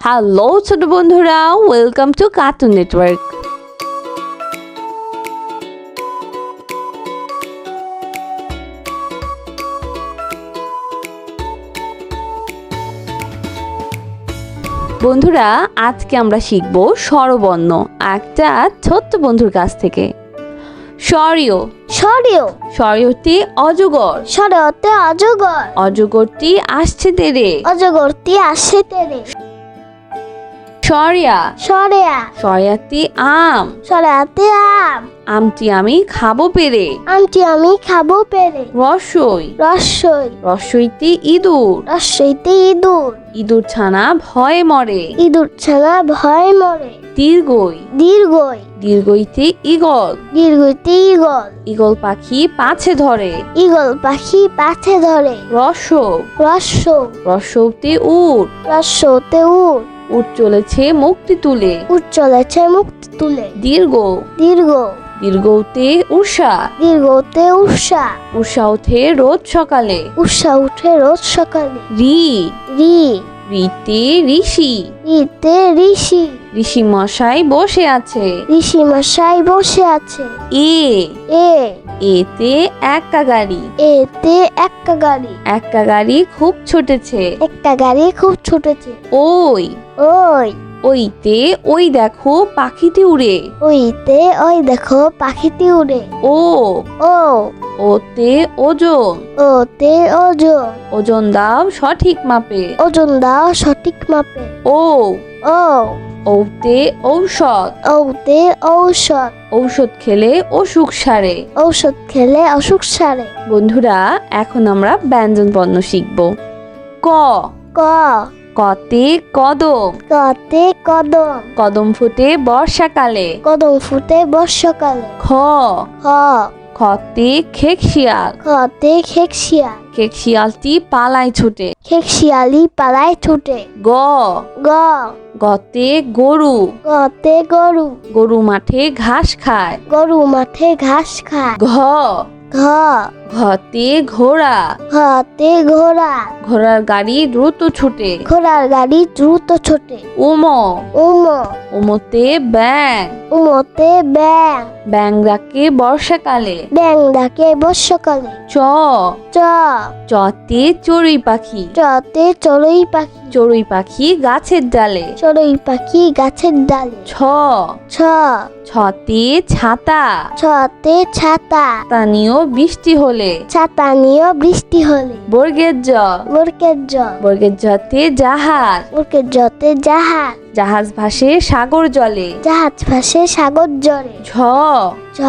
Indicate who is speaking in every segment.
Speaker 1: Hello ছোট বন্ধুরা welcome to cartoon network বন্ধুরা আজকে আমরা শিখব স্বরবর্ণ একটা ছোট্ট বন্ধুর কাছ থেকে। স্বরীয়।
Speaker 2: সরিও
Speaker 1: স্বরীয়টি অজগর।
Speaker 2: সরতে অজগর।
Speaker 1: অজগরটি আসছে তেরে।
Speaker 2: অজগরটি আসে তেরে।
Speaker 1: সরিয়া
Speaker 2: সরেয়া
Speaker 1: সরিয়াটি আম।
Speaker 2: সরাতে আম।
Speaker 1: আমটি আমি খাব পেরে।
Speaker 2: আমটি আমি খাব পেরে।
Speaker 1: রসই।
Speaker 2: রসই।
Speaker 1: রসইতে ইঁদুর।
Speaker 2: রসইতে ইঁদুর।
Speaker 1: ইঁদুর ছানা ভয়ে মরে।
Speaker 2: ইঁদুর ছানা ভয় মরে।
Speaker 1: দীর্ঘই।
Speaker 2: দীর্ঘই।
Speaker 1: দীর্ঘইতে ইগল
Speaker 2: দীর্ঘইতে ইগল
Speaker 1: ইগল পাখি পাছে ধরে।
Speaker 2: ইগল পাখি পাছে ধরে।
Speaker 1: রসব
Speaker 2: রস্য
Speaker 1: রসৌতে উট।
Speaker 2: রস্যতে উঠ
Speaker 1: উট চলেছে মুক্তি তুলে।
Speaker 2: উঠ চলেছে মুক্তি তুলে।
Speaker 1: দীর্ঘ।
Speaker 2: দীর্ঘ।
Speaker 1: দীর্ঘতে উষা
Speaker 2: দীর্ঘতে উষা
Speaker 1: উষা উঠে রোজ সকালে।
Speaker 2: উষা উঠে রোজ সকালে।
Speaker 1: রি।
Speaker 2: রি।
Speaker 1: রিতে ঋষি।
Speaker 2: রিতে ঋষি।
Speaker 1: ঋষি মশাই বসে আছে।
Speaker 2: ঋষি মশাই বসে আছে।
Speaker 1: এ।
Speaker 2: এ।
Speaker 1: এতে একা গাড়ি।
Speaker 2: এতে একটা গাড়ি।
Speaker 1: একা গাড়ি খুব ছুটেছে।
Speaker 2: একটা গাড়ি খুব ছুটেছে।
Speaker 1: ওই।
Speaker 2: ওই।
Speaker 1: ওইতে ওই দেখো পাখিটি উড়ে।
Speaker 2: ওইতে ওই দেখো পাখিটি উড়ে।
Speaker 1: ও।
Speaker 2: ও।
Speaker 1: ওতে ওজন।
Speaker 2: ওতে ওজন।
Speaker 1: ওজন দাও সঠিক মাপে।
Speaker 2: ওজন দাও সঠিক মাপে।
Speaker 1: ও।
Speaker 2: ও।
Speaker 1: ওতে ঔষধ।
Speaker 2: ওতে ঔষধ।
Speaker 1: ঔষধ খেলে অসুখ সারে।
Speaker 2: ঔষধ খেলে অসুখ সারে।
Speaker 1: বন্ধুরা এখন আমরা ব্যঞ্জন পণ্য শিখব। ক।
Speaker 2: ক।
Speaker 1: কতে কদম।
Speaker 2: কতে কদম।
Speaker 1: কদম ফুটে বর্ষাকালে।
Speaker 2: কদম ফুটে বর্ষাকালে।
Speaker 1: খ।
Speaker 2: খ।
Speaker 1: খতে খেক শিয়াল
Speaker 2: খতে খেক শিয়াল
Speaker 1: খেক পালায় ছুটে।
Speaker 2: খেক শিয়ালি পালায় ছুটে।
Speaker 1: গ।
Speaker 2: গ।
Speaker 1: গতে গরু।
Speaker 2: গতে গরু।
Speaker 1: গরু মাঠে ঘাস খায়।
Speaker 2: গরু মাঠে ঘাস খায়।
Speaker 1: ঘ।
Speaker 2: ঘ।
Speaker 1: ঘতে ঘোড়া।
Speaker 2: ঘতে ঘোড়া।
Speaker 1: ঘোড়ার গাড়ি দ্রুত ছুটে।
Speaker 2: ঘোড়ার গাড়ি দ্রুত ছোটে।
Speaker 1: উম।
Speaker 2: উম।
Speaker 1: উমতে ব্যাং
Speaker 2: উমতে ব্যাং
Speaker 1: ব্যাং ডাকে বর্ষাকালে।
Speaker 2: ব্যাং ডাকে বর্ষাকালে।
Speaker 1: চ।
Speaker 2: চ।
Speaker 1: চতে চড়ুই পাখি।
Speaker 2: চতে চড়ুই পাখি।
Speaker 1: চড়ুই পাখি গাছের ডালে।
Speaker 2: চড়ুই পাখি গাছের ডালে।
Speaker 1: ছ।
Speaker 2: ছ।
Speaker 1: ছতে ছাতা।
Speaker 2: ছতে ছাতা।
Speaker 1: স্থানীয় বৃষ্টি হলে।
Speaker 2: ছাতা নিয়ে বৃষ্টি হলে।
Speaker 1: বর্গের জ?
Speaker 2: বর্গের জ।
Speaker 1: বর্গের জতে জাহাজ।
Speaker 2: বর্গের জতে জাহাজ।
Speaker 1: জাহাজ ভাসে সাগর জলে।
Speaker 2: জাহাজ ভাসে সাগর জলে।
Speaker 1: ঝ।
Speaker 2: ঝ।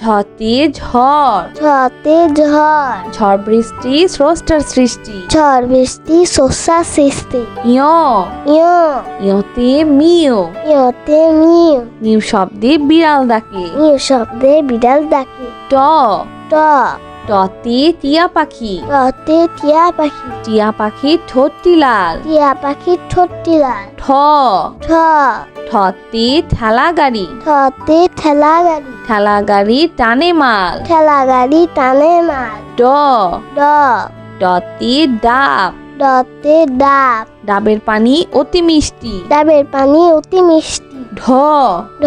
Speaker 1: ঝতে ঝড়।
Speaker 2: ছতে ঝড়।
Speaker 1: ঝড় বৃষ্টি স্রষ্টার সৃষ্টি।
Speaker 2: ঝড় বৃষ্টি শস্যা সৃষ্টি।
Speaker 1: ইয়
Speaker 2: ইয়
Speaker 1: ইয়তে মিও
Speaker 2: ইয়তে মিউ
Speaker 1: মিউ শব্দে বিড়াল ডাকে।
Speaker 2: মিউ শব্দে বিড়াল ডাকে।
Speaker 1: ট।
Speaker 2: ট।
Speaker 1: টতে টিয়া পাখি।
Speaker 2: ততে টিয়া পাখি।
Speaker 1: টিয়া পাখি ঠোঁটটি লাল
Speaker 2: টিয়া পাখি ঠোঁটটি লাল
Speaker 1: ঠ।
Speaker 2: ঠ।
Speaker 1: ঠতে ঠেলা গাড়ি
Speaker 2: ঠতে ঠেলা গাড়ি
Speaker 1: ঠেলা গাড়ি টানে মাল।
Speaker 2: ঠেলা গাড়ি টানে মাল।
Speaker 1: ড।
Speaker 2: ড।
Speaker 1: ডতে ডাব।
Speaker 2: ডতে ডাব।
Speaker 1: ডাবের পানি অতি মিষ্টি।
Speaker 2: ডাবের পানি অতি মিষ্টি।
Speaker 1: ঢ।
Speaker 2: ঢ।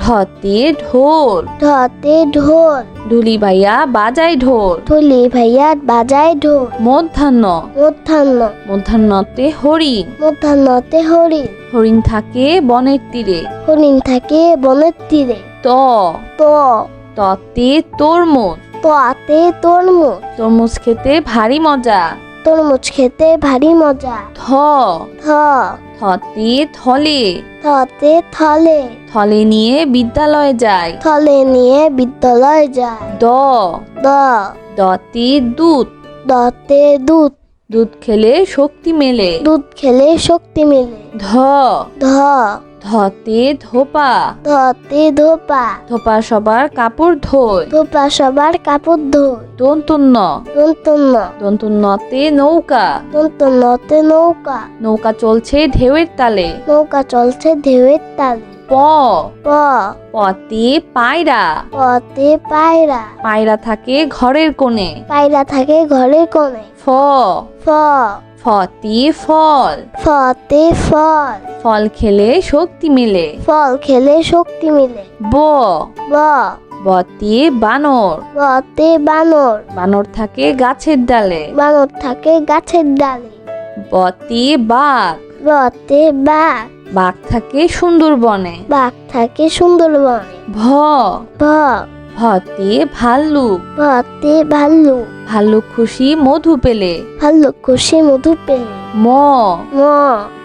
Speaker 1: ঢতে ঢোল।
Speaker 2: ঢতে ঢোল।
Speaker 1: ঢুলি ভাইয়া বাজায় ঢোল।
Speaker 2: ঢুলি ভাইয়া বাজায় ঢোল।
Speaker 1: মধ্যাহ্ন।
Speaker 2: মধ্যাহ্ন।
Speaker 1: মধ্যাহ্নতে হরিণ।
Speaker 2: মধ্যাহ্নতে হরিণ।
Speaker 1: হরিণ থাকে বনের তীরে।
Speaker 2: হরিণ থাকে বনের তীরে।
Speaker 1: ত।
Speaker 2: ত।
Speaker 1: ততে তরমুজ।
Speaker 2: তোয়াতে তরমুজ।
Speaker 1: তরমুজ খেতে ভারী মজা।
Speaker 2: তরমুজ খেতে ভারী মজা।
Speaker 1: থ।
Speaker 2: থ।
Speaker 1: থতে থলে।
Speaker 2: থতে থলে।
Speaker 1: থলে নিয়ে বিদ্যালয়ে যায়।
Speaker 2: থলে নিয়ে বিদ্যালয় যায়।
Speaker 1: দ।
Speaker 2: দ।
Speaker 1: দতে দুধ।
Speaker 2: দতে দুধ।
Speaker 1: দুধ খেলে শক্তি মেলে।
Speaker 2: দুধ খেলে শক্তি মেলে।
Speaker 1: ধ।
Speaker 2: ধ।
Speaker 1: ধতে ধোপা।
Speaker 2: ধতে ধোপা।
Speaker 1: ধোপা সবার কাপড় ধোয়।
Speaker 2: ধোপা সবার কাপড় ধোয়।
Speaker 1: দন্তন্য
Speaker 2: দন্তন্য
Speaker 1: দন্তন্যতে নৌকা।
Speaker 2: দন্তন্যতে নৌকা।
Speaker 1: নৌকা চলছে ঢেউয়ের তালে।
Speaker 2: নৌকা চলছে ঢেউয়ের তালে।
Speaker 1: প।
Speaker 2: প।
Speaker 1: পতে পায়রা।
Speaker 2: পতে পায়রা।
Speaker 1: পায়রা থাকে ঘরের কোণে।
Speaker 2: পায়রা থাকে ঘরের কোণে।
Speaker 1: ফ।
Speaker 2: ফ।
Speaker 1: ফতে ফল।
Speaker 2: ফতে ফল।
Speaker 1: ফল খেলে শক্তি মেলে।
Speaker 2: ফল খেলে শক্তি মিলে।
Speaker 1: ব।
Speaker 2: ব।
Speaker 1: বতে বানর।
Speaker 2: বতে বানর।
Speaker 1: বানর থাকে গাছের ডালে।
Speaker 2: বানর থাকে গাছের ডালে।
Speaker 1: বতে বাঘ।
Speaker 2: বতে বাঘ।
Speaker 1: বাঘ থাকে সুন্দরবনে।
Speaker 2: বাঘ থাকে সুন্দরবনে।
Speaker 1: ভ।
Speaker 2: ভ।
Speaker 1: ভতে ভাল্লুক
Speaker 2: ভতে ভাল্লুক
Speaker 1: ভাল্লুক খুশি মধু পেলে।
Speaker 2: ভাল্লুক খুশি মধু পেলে।
Speaker 1: ম।
Speaker 2: ম।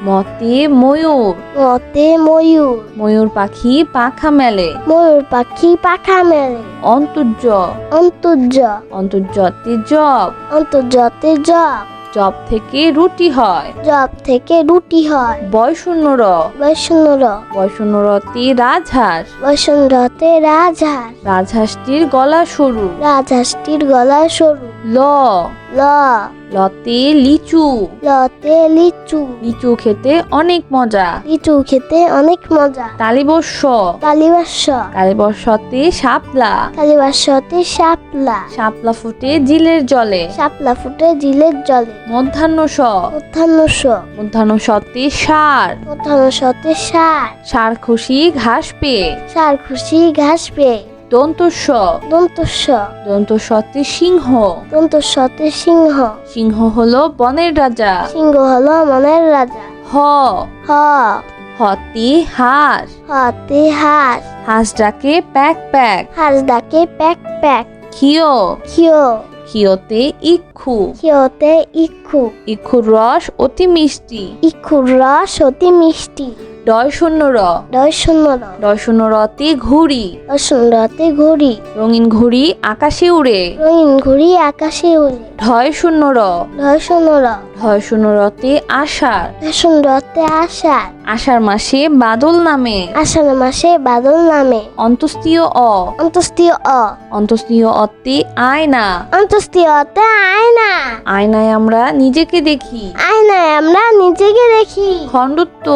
Speaker 1: মতে ময়ূর।
Speaker 2: মতে ময়ূর।
Speaker 1: ময়ূর পাখি পাখা মেলে।
Speaker 2: ময়ূর পাখি পাখা মেলে।
Speaker 1: অন্তর্য।
Speaker 2: অন্তর্য।
Speaker 1: অন্তর্যতে জব
Speaker 2: অন্তর্জতে জব
Speaker 1: জব থেকে রুটি হয়।
Speaker 2: জব থেকে রুটি হয়।
Speaker 1: বয়শূন্য র।
Speaker 2: বৈষ্ণর
Speaker 1: বয়শূন্য রতে রাজহাঁস।
Speaker 2: বৈষ্ণরতে রাজহাঁস।
Speaker 1: রাজহাঁসটির গলা সরু।
Speaker 2: রাজহাঁসটির গলা সরু।
Speaker 1: ল।
Speaker 2: ল।
Speaker 1: লতে লিচু।
Speaker 2: লতে লিচু।
Speaker 1: লিচু খেতে অনেক মজা।
Speaker 2: লিচু খেতে অনেক মজা।
Speaker 1: তালিবস্য
Speaker 2: কালিবাস
Speaker 1: তালিবস্যতে শাপলা।
Speaker 2: কালিবাসতে শাপলা।
Speaker 1: শাপলা ফুটে জিলের জলে।
Speaker 2: শাপলা ফুটে জিলের জলে।
Speaker 1: মধ্যাহ্ন স
Speaker 2: মধ্যাহ্ন
Speaker 1: মধ্যাহ্ন সতে সার।
Speaker 2: মধ্যাহ্ন সতে সার।
Speaker 1: সার খুশি ঘাস পেয়ে।
Speaker 2: সার খুশি ঘাস পেয়ে।
Speaker 1: দন্তস্ব।
Speaker 2: দন্তস্ব।
Speaker 1: দন্তস্বতে সিংহ।
Speaker 2: দন্তস্বতে সিংহ।
Speaker 1: সিংহ হলো বনের রাজা।
Speaker 2: সিংহ হলো বনের রাজা।
Speaker 1: হ।
Speaker 2: হ।
Speaker 1: হতে হাঁস
Speaker 2: হাতে হাঁস
Speaker 1: হাঁস ডাকে প্যাক প্যাক।
Speaker 2: হাঁস ডাকে প্যাক প্যাক।
Speaker 1: খিও
Speaker 2: খিও
Speaker 1: খিওতে ইক্ষু।
Speaker 2: খিওতে ইক্ষু।
Speaker 1: ইক্ষুর রস অতি মিষ্টি।
Speaker 2: ইক্ষুর রস অতি মিষ্টি।
Speaker 1: ডয় শূন্য র।
Speaker 2: দশ শূন্য র।
Speaker 1: ডয় শূন্য রতে ঘুড়ি।
Speaker 2: রতে ঘড়ি।
Speaker 1: রঙিন ঘুড়ি আকাশে উড়ে।
Speaker 2: রঙিন ঘুড়ি আকাশে উড়ে।
Speaker 1: ঢয় শূন্য র।
Speaker 2: দশ শূন্য র।
Speaker 1: ঢয় শূন্য রতে আষাঢ়।
Speaker 2: রতে আষাঢ়।
Speaker 1: আষাঢ় মাসে বাদল নামে।
Speaker 2: আষাঢ় মাসে বাদল নামে।
Speaker 1: অন্তস্তীয় অ।
Speaker 2: অন্তস্তীয় অ।
Speaker 1: অন্তস্তীয় অতে আয়না।
Speaker 2: অন্তস্তীয়তে আয়না।
Speaker 1: আয়নায় আমরা নিজেকে দেখি।
Speaker 2: আয়নায় আমরা নিজেকে দেখি।
Speaker 1: খণ্ডত্ব।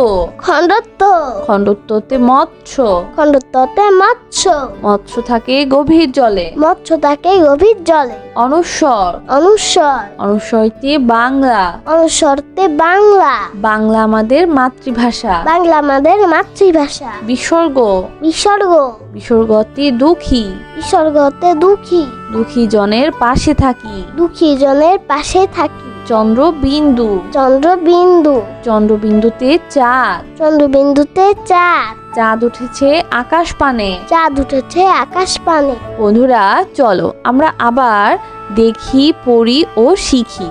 Speaker 2: খণ্ডত্ব।
Speaker 1: খণ্ডত্বতে মৎস্য।
Speaker 2: খণ্ডত্বতে মৎস্য।
Speaker 1: মৎস্য থাকে গভীর জলে।
Speaker 2: মৎস্য থাকে গভীর জলে।
Speaker 1: অনুস্বর
Speaker 2: অনুস্বর
Speaker 1: অনুস্বরতে বাংলা।
Speaker 2: অনুস্বরতে বাংলা।
Speaker 1: বাংলা আমাদের মাতৃভাষা।
Speaker 2: বাংলা আমাদের মাতৃভাষা।
Speaker 1: বিসর্গ।
Speaker 2: বিসর্গ।
Speaker 1: বিসর্গতে দুঃখী।
Speaker 2: বিসর্গতে দুঃখী।
Speaker 1: দুঃখী জনের পাশে থাকি।
Speaker 2: দুঃখী জনের পাশে থাকি।
Speaker 1: চন্দ্র বিন্দু
Speaker 2: চন্দ্রবিন্দু।
Speaker 1: চন্দ্রবিন্দুতে চাঁদ।
Speaker 2: চন্দ্রবিন্দুতে চাঁদ।
Speaker 1: চাঁদ উঠেছে আকাশ পানে
Speaker 2: চাঁদ উঠেছে আকাশ পানে
Speaker 1: বন্ধুরা চলো আমরা আবার দেখি পড়ি ও শিখি।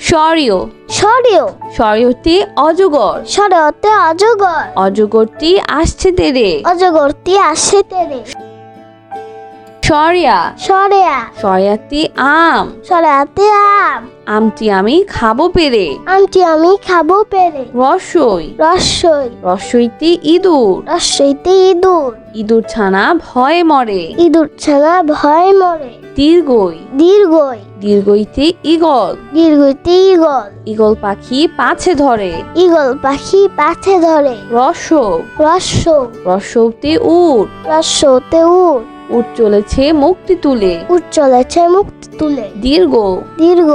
Speaker 1: স্বরীয়।
Speaker 2: সরেও
Speaker 1: স্বরীয়তে অজগর।
Speaker 2: সরেওতে অজগর।
Speaker 1: অজগরটি আসছে তেরে।
Speaker 2: অজগরটি আসে তেরে।
Speaker 1: সরিয়া।
Speaker 2: সরেয়া।
Speaker 1: সরিয়াতে আম।
Speaker 2: সরেয়াতে আম।
Speaker 1: আমটি আমি খাব পেরে।
Speaker 2: আমটি আমি খাব পেরে।
Speaker 1: রসই।
Speaker 2: রসই।
Speaker 1: রসইতে ইঁদুর।
Speaker 2: রসইতে ইঁদুর।
Speaker 1: ইঁদুর ছানা ভয়ে মরে।
Speaker 2: ইঁদুর ছানা ভয় মরে।
Speaker 1: দীর্ঘই।
Speaker 2: দীর্ঘই।
Speaker 1: দীর্ঘইতে ইগল
Speaker 2: দীর্ঘইতে ইগল
Speaker 1: ইগল পাখি পাছে ধরে।
Speaker 2: ইগল পাখি পাছে ধরে।
Speaker 1: রসক
Speaker 2: রস্য
Speaker 1: রসৌতে উট।
Speaker 2: রস্যতে উঠ
Speaker 1: উট চলেছে মুক্তি তুলে।
Speaker 2: উঠ চলেছে মুক্তি তুলে।
Speaker 1: দীর্ঘ।
Speaker 2: দীর্ঘ।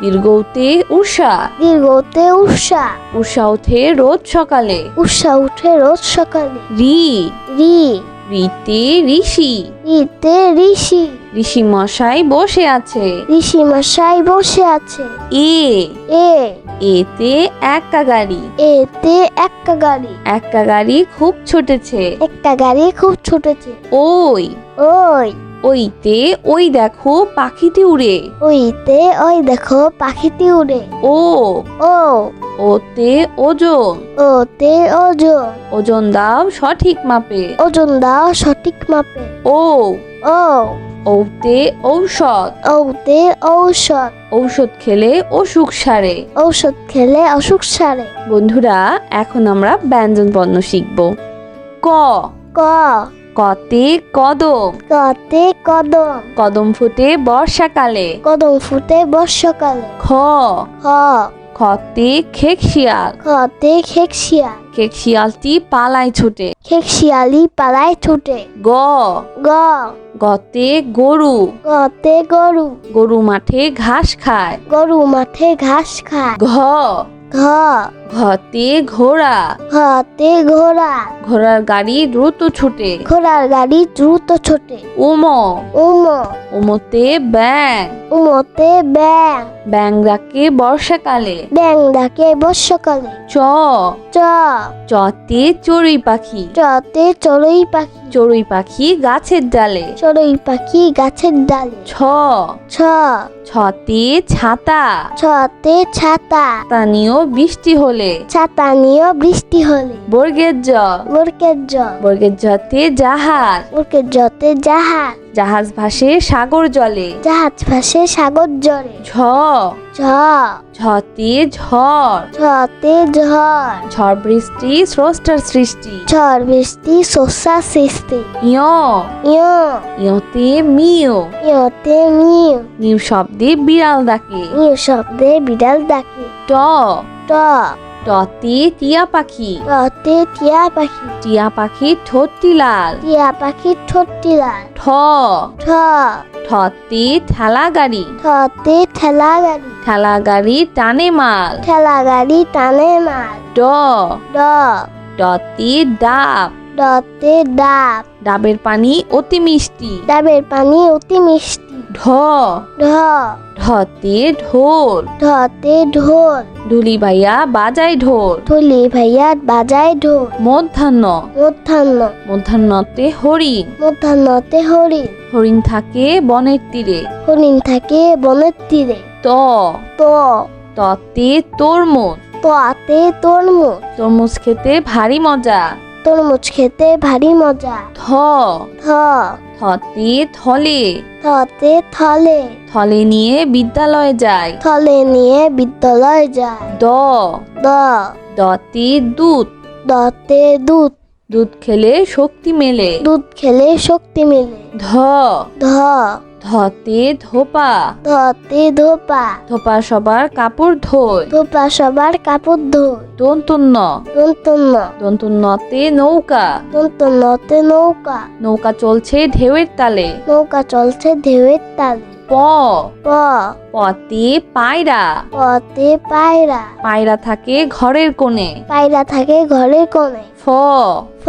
Speaker 1: দীর্ঘতে উষা
Speaker 2: দীর্ঘতে উষা
Speaker 1: উষা উঠে রোজ সকালে।
Speaker 2: উষা উঠে রোজ সকালে।
Speaker 1: রি।
Speaker 2: রি।
Speaker 1: রিতে ঋষি।
Speaker 2: রিতে ঋষি।
Speaker 1: ঋষি মশাই বসে আছে।
Speaker 2: ঋষি মশাই বসে আছে।
Speaker 1: এ।
Speaker 2: এ।
Speaker 1: এতে একা গাড়ি।
Speaker 2: এতে একটা গাড়ি।
Speaker 1: একা গাড়ি খুব ছুটেছে।
Speaker 2: একটা গাড়ি খুব ছুটেছে।
Speaker 1: ওই।
Speaker 2: ওই।
Speaker 1: ওইতে ওই দেখো পাখিটি উড়ে।
Speaker 2: ওইতে ওই দেখো পাখিটি উড়ে।
Speaker 1: ও।
Speaker 2: ও।
Speaker 1: ওতে ওজন।
Speaker 2: ওতে ওজন।
Speaker 1: ওজন দাও সঠিক মাপে।
Speaker 2: ওজন দাও সঠিক মাপে।
Speaker 1: ও।
Speaker 2: ও।
Speaker 1: ওতে ঔষধ।
Speaker 2: ওতে ঔষধ।
Speaker 1: ঔষধ খেলে অসুখ সারে।
Speaker 2: ঔষধ খেলে অসুখ সারে।
Speaker 1: বন্ধুরা এখন আমরা ব্যঞ্জন পণ্য শিখব। ক।
Speaker 2: ক।
Speaker 1: কতে কদম।
Speaker 2: কতে কদম।
Speaker 1: কদম ফুটে বর্ষাকালে।
Speaker 2: কদম ফুটে বর্ষাকালে।
Speaker 1: খ।
Speaker 2: খ।
Speaker 1: খতে খেক শিয়াল।
Speaker 2: খতে খেক শিয়াল।
Speaker 1: খেক শিয়ালটি পালায় ছুটে।
Speaker 2: খেক শিয়ালি পালায় ছুটে।
Speaker 1: গ।
Speaker 2: গ।
Speaker 1: গতে গরু।
Speaker 2: গতে গরু।
Speaker 1: গরু মাঠে ঘাস খায়।
Speaker 2: গরু মাঠে ঘাস খায়।
Speaker 1: ঘ।
Speaker 2: ঘ।
Speaker 1: ঘতে ঘোড়া।
Speaker 2: ঘতে ঘোড়া।
Speaker 1: ঘোড়ার গাড়ি দ্রুত ছুটে।
Speaker 2: ঘোড়ার গাড়ি দ্রুত ছোটে।
Speaker 1: উম।
Speaker 2: উম।
Speaker 1: উমতে ব্যাং
Speaker 2: উমতে ব্যাং
Speaker 1: ব্যাং ডাকে বর্ষাকালে।
Speaker 2: ব্যাং ডাকে বর্ষাকালে।
Speaker 1: চ।
Speaker 2: চ।
Speaker 1: চতে চড়ুই পাখি।
Speaker 2: চতে চড়ুই পাখি।
Speaker 1: চড়ুই পাখি গাছের ডালে।
Speaker 2: চড়ুই পাখি গাছের ডালে।
Speaker 1: ছ।
Speaker 2: ছ।
Speaker 1: ছতে ছাতা।
Speaker 2: ছতে ছাতা।
Speaker 1: স্থানীয় বৃষ্টি হলে।
Speaker 2: ছাতা নিয়ে বৃষ্টি হলে।
Speaker 1: বর্গের জ।
Speaker 2: বরকের জ।
Speaker 1: বর্গের জতে জাহাজ।
Speaker 2: বরকের জতে জাহাজ।
Speaker 1: জাহাজ ভাসে সাগর জলে।
Speaker 2: জাহাজ ভাসে সাগর জলে।
Speaker 1: ঝ।
Speaker 2: ঝ।
Speaker 1: ঝতে ঝড়।
Speaker 2: ছতে ঝড়।
Speaker 1: ঝড় বৃষ্টি স্রষ্টার সৃষ্টি।
Speaker 2: ঝড় বৃষ্টি শস্যা সৃষ্টি।
Speaker 1: ইয়
Speaker 2: ইয়
Speaker 1: ইয়তে মিও
Speaker 2: ইয়তে মিউ
Speaker 1: মিউ শব্দে বিড়াল ডাকে।
Speaker 2: মিউ শব্দে বিড়াল ডাকে।
Speaker 1: ট।
Speaker 2: ট।
Speaker 1: টতে টিয়া পাখি।
Speaker 2: টতে টিয়া পাখি।
Speaker 1: টিয়া পাখি ঠোঁটটি লাল
Speaker 2: টিয়া পাখির ঠোঁটটি লাল
Speaker 1: ঠ।
Speaker 2: ঠ।
Speaker 1: ঠতে ঠেলা গাড়ি
Speaker 2: ঠতে ঠেলা গাড়ি
Speaker 1: ঠেলা গাড়ি টানে মাল।
Speaker 2: ঠেলা গাড়ি টানে মাল।
Speaker 1: ড।
Speaker 2: ড।
Speaker 1: ডতে ডাব।
Speaker 2: ডতে ডাব।
Speaker 1: ডাবের পানি অতি মিষ্টি।
Speaker 2: ডাবের পানি অতি মিষ্টি।
Speaker 1: ঢ।
Speaker 2: ঢ।
Speaker 1: ঢতে ঢোল।
Speaker 2: ঢতে ঢোল।
Speaker 1: ঢুলি ভাইয়া বাজায় ঢোল।
Speaker 2: ঢুলি ভাইয়া বাজায় ঢোল।
Speaker 1: মধ্যাহ্ন।
Speaker 2: মধ্যাহ্ন।
Speaker 1: মধ্যাহ্নতে হরিণ।
Speaker 2: মধ্যাহ্নতে হরিণ।
Speaker 1: হরিণ থাকে বনের তীরে।
Speaker 2: হরিণ থাকে বনের তীরে।
Speaker 1: ত।
Speaker 2: ত।
Speaker 1: ততে তরমুজ।
Speaker 2: তোয়াতে তরমুজ।
Speaker 1: তরমুজ খেতে ভারী মজা।
Speaker 2: তরমুজ খেতে ভারী মজা।
Speaker 1: থ।
Speaker 2: থ।
Speaker 1: থতে থলে।
Speaker 2: থতে থলে।
Speaker 1: থলে নিয়ে বিদ্যালয়ে যায়।
Speaker 2: থলে নিয়ে বিদ্যালয় যায়।
Speaker 1: দ।
Speaker 2: দ।
Speaker 1: দতে দুধ।
Speaker 2: দতে দুধ।
Speaker 1: দুধ খেলে শক্তি মেলে।
Speaker 2: দুধ খেলে শক্তি মেলে।
Speaker 1: ধ।
Speaker 2: ধ।
Speaker 1: ধতে ধোপা।
Speaker 2: ধতে ধোপা।
Speaker 1: ধোপা সবার কাপড় ধোয়।
Speaker 2: ধোপা সবার কাপড় ধোয়।
Speaker 1: দন্তন্য
Speaker 2: দন্তন্য
Speaker 1: দন্তন্যতে নৌকা।
Speaker 2: দন্তন্যতে নৌকা।
Speaker 1: নৌকা চলছে ঢেউয়ের তালে।
Speaker 2: নৌকা চলছে ঢেউয়ের তালে।
Speaker 1: প।
Speaker 2: প।
Speaker 1: পতে পায়রা।
Speaker 2: পতে পায়রা।
Speaker 1: পায়রা থাকে ঘরের কোণে।
Speaker 2: পায়রা থাকে ঘরের কোণে।
Speaker 1: ফ।
Speaker 2: ফ।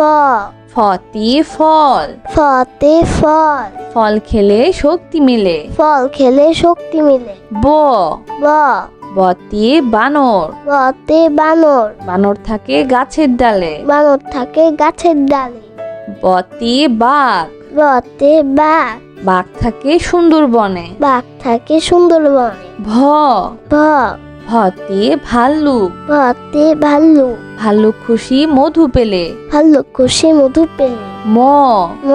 Speaker 1: ফতে ফল।
Speaker 2: ফতে ফল।
Speaker 1: ফল খেলে শক্তি মেলে।
Speaker 2: ফল খেলে শক্তি মিলে।
Speaker 1: ব।
Speaker 2: ব।
Speaker 1: বতে বানর।
Speaker 2: বতে বানর।
Speaker 1: বানর থাকে গাছের ডালে।
Speaker 2: বানর থাকে গাছের ডালে।
Speaker 1: বতে বাঘ।
Speaker 2: বতে বাঘ।
Speaker 1: বাঘ থাকে সুন্দরবনে।
Speaker 2: বাঘ থাকে সুন্দরবনে।
Speaker 1: ভ।
Speaker 2: ভ।
Speaker 1: ভতে ভাল্লুক।
Speaker 2: ভতে ভাল্লুক।
Speaker 1: ভাল্লুক খুশি মধু পেলে।
Speaker 2: ভাল্লুক খুশি মধু পেলে।
Speaker 1: ম।
Speaker 2: ম।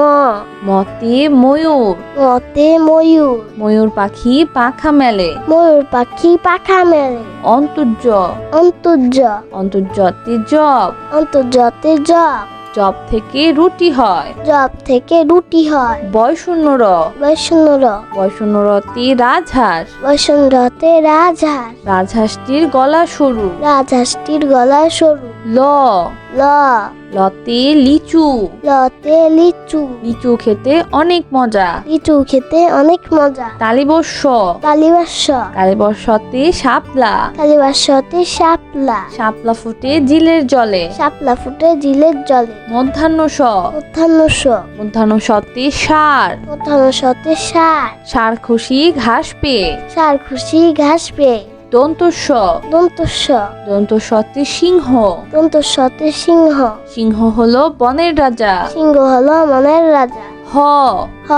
Speaker 1: মতে ময়ূর।
Speaker 2: মতে ময়ূর।
Speaker 1: ময়ূর পাখি পাখা মেলে।
Speaker 2: ময়ূর পাখি পাখা মেলে।
Speaker 1: অন্তর্য।
Speaker 2: অন্তর্য।
Speaker 1: অন্তর্যতে জব
Speaker 2: অন্তর্জতে জব
Speaker 1: জব থেকে রুটি হয়।
Speaker 2: জব থেকে রুটি হয়।
Speaker 1: বয়শূন্য র।
Speaker 2: বৈষ্ণর
Speaker 1: বয়শূন্য রতে রাজহাঁস।
Speaker 2: বৈষ্ণরতে রাজহাঁস।
Speaker 1: রাজহাঁসটির গলা সরু।
Speaker 2: রাজহাঁসটির গলা সরু।
Speaker 1: ল।
Speaker 2: ল।
Speaker 1: লতে লিচু।
Speaker 2: লতে লিচু।
Speaker 1: লিচু খেতে অনেক মজা।
Speaker 2: লিচু খেতে অনেক মজা।
Speaker 1: তালিবস্য
Speaker 2: কালিবাস্য
Speaker 1: তালিবস্যতে শাপলা।
Speaker 2: কালিবাস্যতে শাপলা।
Speaker 1: শাপলা ফুটে জিলের জলে।
Speaker 2: শাপলা ফুটে জিলের জলে।
Speaker 1: মধ্যাহ্ন স
Speaker 2: মধ্যাহ্নস
Speaker 1: মধ্যাহ্ন সতে সার।
Speaker 2: মধ্যাহ্নসতে সার।
Speaker 1: সার খুশি ঘাস পেয়ে।
Speaker 2: সার খুশি ঘাস পেয়ে।
Speaker 1: দন্তস্ব।
Speaker 2: দন্তস্য
Speaker 1: দন্তস্বতে সিংহ।
Speaker 2: দন্তস্যতে সিংহ।
Speaker 1: সিংহ হলো বনের রাজা।
Speaker 2: সিংহ হলো বনের রাজা।
Speaker 1: হ।
Speaker 2: হ।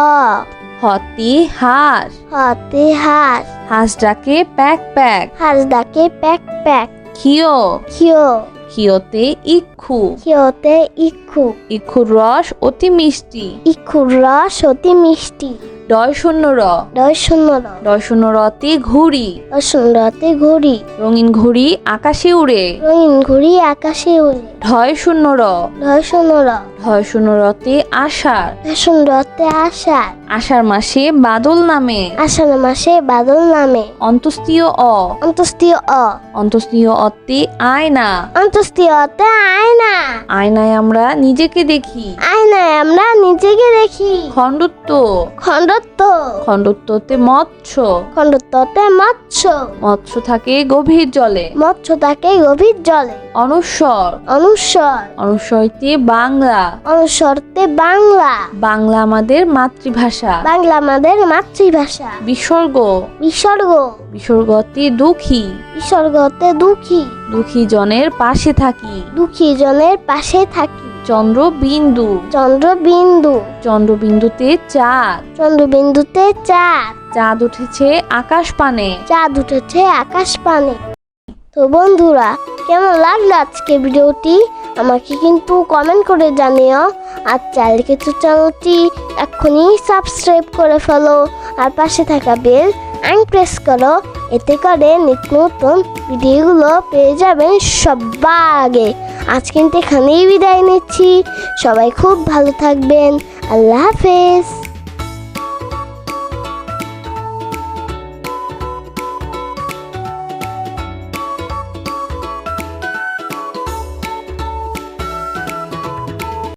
Speaker 1: হতে হাঁস
Speaker 2: হাতে হাঁস
Speaker 1: হাঁস ডাকে প্যাক প্যাক।
Speaker 2: হাঁস ডাকে প্যাক প্যাক।
Speaker 1: খিও
Speaker 2: খিও
Speaker 1: খিওতে ইক্ষু।
Speaker 2: খিওতে ইক্ষু।
Speaker 1: ইক্ষুর রস অতি মিষ্টি।
Speaker 2: ইক্ষুর রস অতি মিষ্টি।
Speaker 1: ডয় শূন্য র।
Speaker 2: ডয় শূন্য র।
Speaker 1: ডয় শূন্য রতে ঘুড়ি।
Speaker 2: ডয় শূন্য রতে ঘড়ি।
Speaker 1: রঙিন ঘুড়ি আকাশে উড়ে।
Speaker 2: রঙিন ঘুড়ি আকাশে উড়ে।
Speaker 1: ঢয় শূন্য র।
Speaker 2: ডয় শূন্য র।
Speaker 1: ঢয় শূন্য রতে আষাঢ়।
Speaker 2: ডয় শূন্য রতে আষাঢ়।
Speaker 1: আষাঢ় মাসে বাদল নামে।
Speaker 2: আষাঢ় মাসে বাদল নামে।
Speaker 1: অন্তস্তীয় অ।
Speaker 2: অন্তস্তীয় অ।
Speaker 1: অন্তস্তীয় অতে আয়না।
Speaker 2: অন্তস্তীয় অতে আয়না।
Speaker 1: আয়নায় আমরা নিজেকে দেখি।
Speaker 2: আয়নায় আমরা নিজেকে দেখি।
Speaker 1: খণ্ডত্ব
Speaker 2: খণ্ডত্ব।
Speaker 1: খণ্ডত্বতে মৎস্য।
Speaker 2: খণ্ডত্বতে মৎস্য।
Speaker 1: মৎস্য থাকে গভীর জলে।
Speaker 2: মৎস্য থাকে গভীর জলে।
Speaker 1: অনুস্বর
Speaker 2: অনুস্বর
Speaker 1: অনুস্বরতে বাংলা।
Speaker 2: অনুস্বরতে বাংলা।
Speaker 1: বাংলা আমাদের মাতৃভাষা।
Speaker 2: বাংলা আমাদের মাতৃভাষা।
Speaker 1: বিসর্গ।
Speaker 2: বিসর্গ।
Speaker 1: বিসর্গতে দুঃখী।
Speaker 2: বিসর্গতে দুঃখী।
Speaker 1: দুঃখী জনের পাশে থাকি।
Speaker 2: দুঃখী জনের পাশে থাকি।
Speaker 1: চন্দ্র বিন্দু
Speaker 2: চন্দ্রবিন্দু।
Speaker 1: চন্দ্রবিন্দুতে চাঁদ।
Speaker 2: চন্দ্রবিন্দুতে চাঁদ।
Speaker 1: চাঁদ উঠেছে আকাশ পানে
Speaker 2: চাঁদ উঠেছে আকাশ পানে তো বন্ধুরা কেমন লাগল আজকে ভিডিওটি? আমাকে কিন্তু কমেন্ট করে জানিও। আর চ্যানেল কিন্তু চ্যানেলটি এক্ষুনি সাবস্ক্রাইব করে ফেলো। আর পাশে থাকা বেল আইন প্রেস করো। এতে করে নিত্য নতুন ভিডিওগুলো পেয়ে যাবেন সবার আগে। আজ কিন্তু এখানেই বিদায় নিচ্ছি। সবাই খুব ভালো থাকবেন। আল্লাহ হাফেজ।